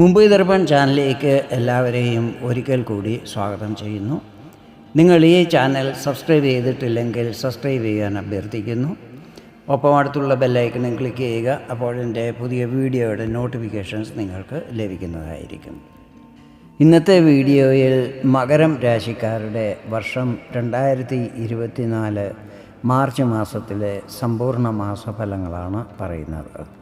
മുംബൈ ദർപ്പൺ ചാനലിലേക്ക് എല്ലാവരെയും ഒരിക്കൽ കൂടി സ്വാഗതം ചെയ്യുന്നു. നിങ്ങൾ ഈ ചാനൽ സബ്സ്ക്രൈബ് ചെയ്തിട്ടില്ലെങ്കിൽ സബ്സ്ക്രൈബ് ചെയ്യാൻ അഭ്യർത്ഥിക്കുന്നു. ഒപ്പം അടുത്തുള്ള ബെല്ലൈക്കണും ക്ലിക്ക് ചെയ്യുക അപ്പോൾ എന്റെ പുതിയ വീഡിയോയുടെ നോട്ടിഫിക്കേഷൻസ് നിങ്ങൾക്ക് ലഭിക്കുന്നതായിരിക്കും. ഇന്നത്തെ വീഡിയോയിൽ മകരം രാശിക്കാരുടെ വർഷം രണ്ടായിരത്തി ഇരുപത്തിനാല് മാർച്ച് മാസത്തിലെ സമ്പൂർണ മാസഫലങ്ങളാണ് പറയുന്നത്.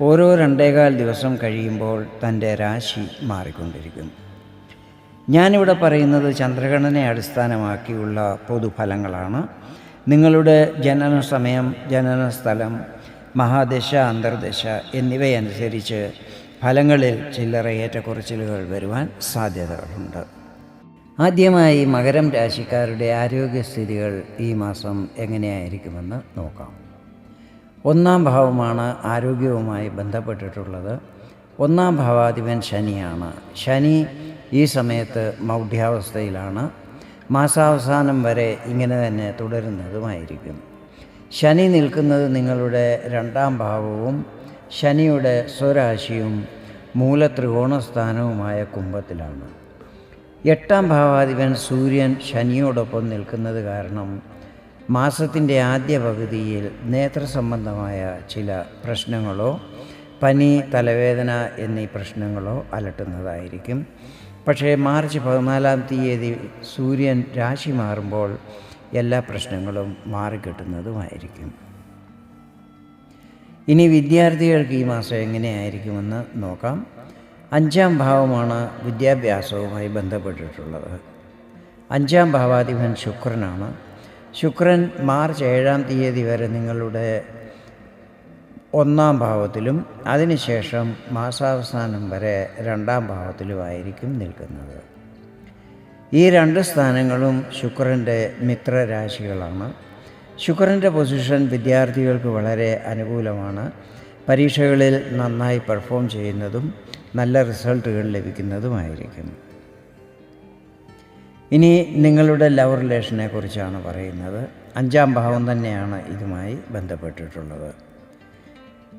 ഓരോ രണ്ടേകാൽ ദിവസം കഴിയുമ്പോൾ തന്റെ രാശി മാറിക്കൊണ്ടിരിക്കും ഞാനിവിടെ പറയുന്നത് ചന്ദ്രഗണനെ അടിസ്ഥാനമാക്കിയുള്ള പൊതുഫലങ്ങളാണ്. നിങ്ങളുടെ ജനന സമയം ജനന സ്ഥലം മഹാദശ അന്തർദശ എന്നിവയനുസരിച്ച് ഫലങ്ങളിൽ ചില്ലറ ഏറ്റക്കുറച്ചിലുകൾ വരുവാൻ സാധ്യതകളുണ്ട്. ആദ്യമായി മകരം രാശിക്കാരുടെ ആരോഗ്യസ്ഥിതികൾ ഈ മാസം എങ്ങനെയായിരിക്കുമെന്ന് നോക്കാം. ഒന്നാം ഭാവമാണ് ആരോഗ്യവുമായി ബന്ധപ്പെട്ടിട്ടുള്ളത്. ഒന്നാം ഭാവാധിപൻ ശനിയാണ്. ശനി ഈ സമയത്ത് മൗഢ്യാവസ്ഥയിലാണ്. മാസാവസാനം വരെ ഇങ്ങനെ തന്നെ തുടരുന്നതുമായിരിക്കും. ശനി നിൽക്കുന്നത് നിങ്ങളുടെ രണ്ടാം ഭാവവും ശനിയുടെ സ്വരാശിയും മൂലത്രികോണസ്ഥാനവുമായ കുംഭത്തിലാണ്. എട്ടാം ഭാവാധിപൻ സൂര്യൻ ശനിയോടൊപ്പം നിൽക്കുന്നത് കാരണം മാസത്തിന്റെ ആദ്യ പകുതിയിൽ നേത്ര സംബന്ധമായ ചില പ്രശ്നങ്ങളോ പനി തലവേദന എന്നീ പ്രശ്നങ്ങളോ അലട്ടുന്നതായിരിക്കും. പക്ഷേ മാർച്ച് പതിനാലാം തീയതി സൂര്യൻ രാശി മാറുമ്പോൾ എല്ലാ പ്രശ്നങ്ങളും മാറിക്കിട്ടുന്നതുമായിരിക്കും. ഇനി വിദ്യാർത്ഥികൾക്ക് ഈ മാസം എങ്ങനെയായിരിക്കുമെന്ന് നോക്കാം. അഞ്ചാം ഭാവമാണ് വിദ്യാഭ്യാസവുമായി ബന്ധപ്പെട്ടിട്ടുള്ളത്. അഞ്ചാം ഭാവാധിപൻ ശുക്രനാണ്. ശുക്രൻ മാർച്ച് ഏഴാം തീയതി വരെ നിങ്ങളുടെ ഒന്നാം ഭാവത്തിലും അതിനുശേഷം മാസാവസാനം വരെ രണ്ടാം ഭാവത്തിലുമായിരിക്കും നിൽക്കുന്നത്. ഈ രണ്ട് സ്ഥാനങ്ങളും ശുക്രന്റെ മിത്രരാശികളാണ്. ശുക്രന്റെ പൊസിഷൻ വിദ്യാർത്ഥികൾക്ക് വളരെ അനുകൂലമാണ്. പരീക്ഷകളിൽ നന്നായി പെർഫോം ചെയ്യുന്നതും നല്ല റിസൾട്ടുകൾ ലഭിക്കുന്നതുമായിരിക്കും. ഇനി നിങ്ങളുടെ ലവ് റിലേഷനെ കുറിച്ചാണ് പറയുന്നത്. അഞ്ചാം ഭാവം തന്നെയാണ് ഇതുമായി ബന്ധപ്പെട്ടിട്ടുള്ളത്.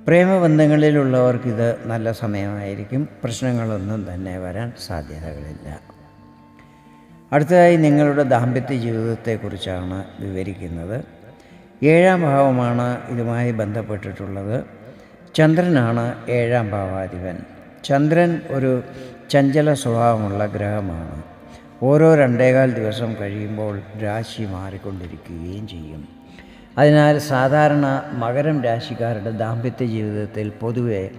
പ്രേമബന്ധങ്ങളിലുള്ളവർക്കിത് നല്ല സമയമായിരിക്കും. പ്രശ്നങ്ങളൊന്നും തന്നെ വരാൻ സാധ്യതകളില്ല. അടുത്തതായി നിങ്ങളുടെ ദാമ്പത്യ ജീവിതത്തെക്കുറിച്ചാണ് വിവരിക്കുന്നത്. ഏഴാം ഭാവമാണ് ഇതുമായി ബന്ധപ്പെട്ടിട്ടുള്ളത്. ചന്ദ്രനാണ് ഏഴാം ഭാവാധിപൻ. ചന്ദ്രൻ ഒരു ചഞ്ചല സ്വഭാവമുള്ള ഗ്രഹമാണ്. ഓരോ രണ്ടേകാൽ ദിവസം കഴിയുമ്പോൾ രാശി മാറിക്കൊണ്ടിരിക്കുകയും ചെയ്യും. അതിനാൽ സാധാരണ മകരം രാശിക്കാരുടെ ദാമ്പത്യ ജീവിതത്തിൽ പൊതുവെ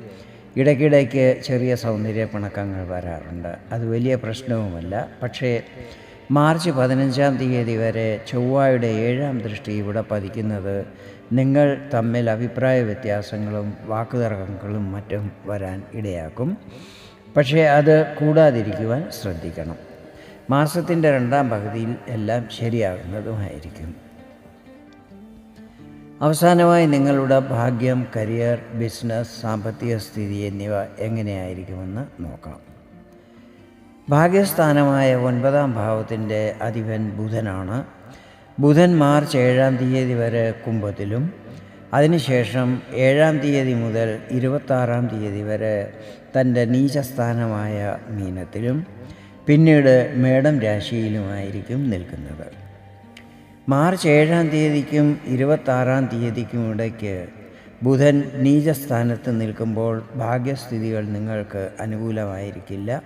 ഇടയ്ക്കിടയ്ക്ക് ചെറിയ സൗന്ദര്യ പിണക്കങ്ങൾ വരാറുണ്ട്. അത് വലിയ പ്രശ്നവുമല്ല. പക്ഷേ മാർച്ച് പതിനഞ്ചാം തീയതി വരെ ചൊവ്വായുടെ ഏഴാം ദൃഷ്ടി ഇവിടെ പതിക്കുന്നത് നിങ്ങൾ തമ്മിൽ അഭിപ്രായ വ്യത്യാസങ്ങളും വാക്കുതർക്കങ്ങളും മറ്റും വരാൻ ഇടയാക്കും. പക്ഷേ അത് കൂടാതിരിക്കുവാൻ ശ്രദ്ധിക്കണം. മാസത്തിന്റെ രണ്ടാം പകുതിയിൽ എല്ലാം ശരിയാകുന്നതുമായിരിക്കും. അവസാനമായി നിങ്ങളുടെ ഭാഗ്യം കരിയർ ബിസിനസ് സാമ്പത്തിക സ്ഥിതി എന്നിവ എങ്ങനെയായിരിക്കുമെന്ന് നോക്കാം. ഭാഗ്യസ്ഥാനമായ ഒൻപതാം ഭാവത്തിന്റെ അധിപൻ ബുധനാണ്. ബുധൻ മാർച്ച് ഏഴാം തീയതി വരെ കുംഭത്തിലും അതിനുശേഷം ഏഴാം തീയതി മുതൽ ഇരുപത്താറാം തീയതി വരെ തന്റെ നീചസ്ഥാനമായ മീനത്തിലും പിന്നീട് മേടം രാശിയിലുമായിരിക്കും നിൽക്കുന്നത്. മാർച്ച് ഏഴാം തീയതിക്കും ഇരുപത്താറാം തീയതിക്കും ഇടയ്ക്ക് ബുധൻ നീചസ്ഥാനത്ത് നിൽക്കുമ്പോൾ ഭാഗ്യസ്ഥിതികൾ നിങ്ങൾക്ക് അനുകൂലമായിരിക്കില്ല.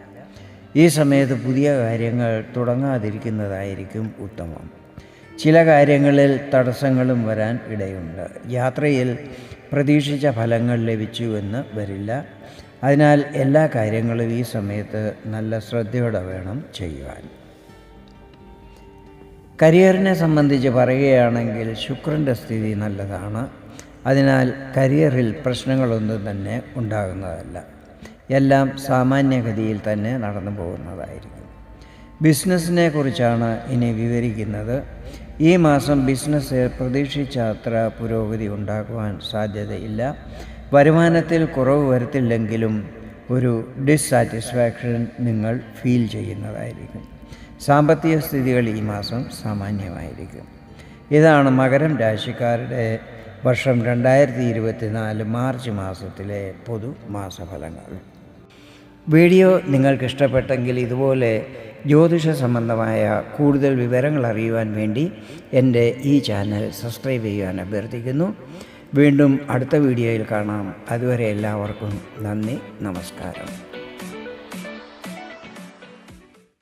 ഈ സമയത്ത് പുതിയ കാര്യങ്ങൾ തുടങ്ങാതിരിക്കുന്നതായിരിക്കും ഉത്തമം. ചില കാര്യങ്ങളിൽ തടസ്സങ്ങളും വരാൻ ഇടയുണ്ട്. യാത്രയിൽ പ്രതീക്ഷിച്ച ഫലങ്ങൾ ലഭിച്ചു എന്ന് വരില്ല. അതിനാൽ എല്ലാ കാര്യങ്ങളും ഈ സമയത്ത് നല്ല ശ്രദ്ധയോടെ വേണം ചെയ്യുവാൻ. കരിയറിനെ സംബന്ധിച്ച് പറയുകയാണെങ്കിൽ ശുക്രന്റെ സ്ഥിതി നല്ലതാണ്. അതിനാൽ കരിയറിൽ പ്രശ്നങ്ങളൊന്നും തന്നെ ഉണ്ടാകുന്നതല്ല. എല്ലാം സാമാന്യഗതിയിൽ തന്നെ നടന്നു പോകുന്നതായിരിക്കും. ബിസിനസ്സിനെ കുറിച്ചാണ് ഇനി വിവരിക്കുന്നത്. ഈ മാസം ബിസിനസ് പ്രതീക്ഷിച്ച അത്ര പുരോഗതി ഉണ്ടാക്കുവാൻ സാധ്യതയില്ല. വരുമാനത്തിൽ കുറവ് വരുത്തില്ലെങ്കിലും ഒരു ഡിസ്സാറ്റിസ്ഫാക്ഷൻ നിങ്ങൾ ഫീൽ ചെയ്യുന്നതായിരിക്കും. സാമ്പത്തിക സ്ഥിതികൾ ഈ മാസം സാമാന്യമായിരിക്കും. ഇതാണ് മകരം രാശിക്കാരുടെ വർഷം രണ്ടായിരത്തി ഇരുപത്തിനാല് മാർച്ച് മാസത്തിലെ പൊതു മാസഫലങ്ങൾ. വീഡിയോ നിങ്ങൾക്ക് ഇഷ്ടപ്പെട്ടെങ്കിൽ ഇതുപോലെ ജ്യോതിഷ സംബന്ധമായ കൂടുതൽ വിവരങ്ങൾ അറിയുവാൻ വേണ്ടി എന്റെ ഈ ചാനൽ സബ്സ്ക്രൈബ് ചെയ്യുവാൻ അഭ്യർത്ഥിക്കുന്നു. വീണ്ടും അടുത്ത വീഡിയോയിൽ കാണാം. അതുവരെ എല്ലാവർക്കും നന്ദി നമസ്കാരം.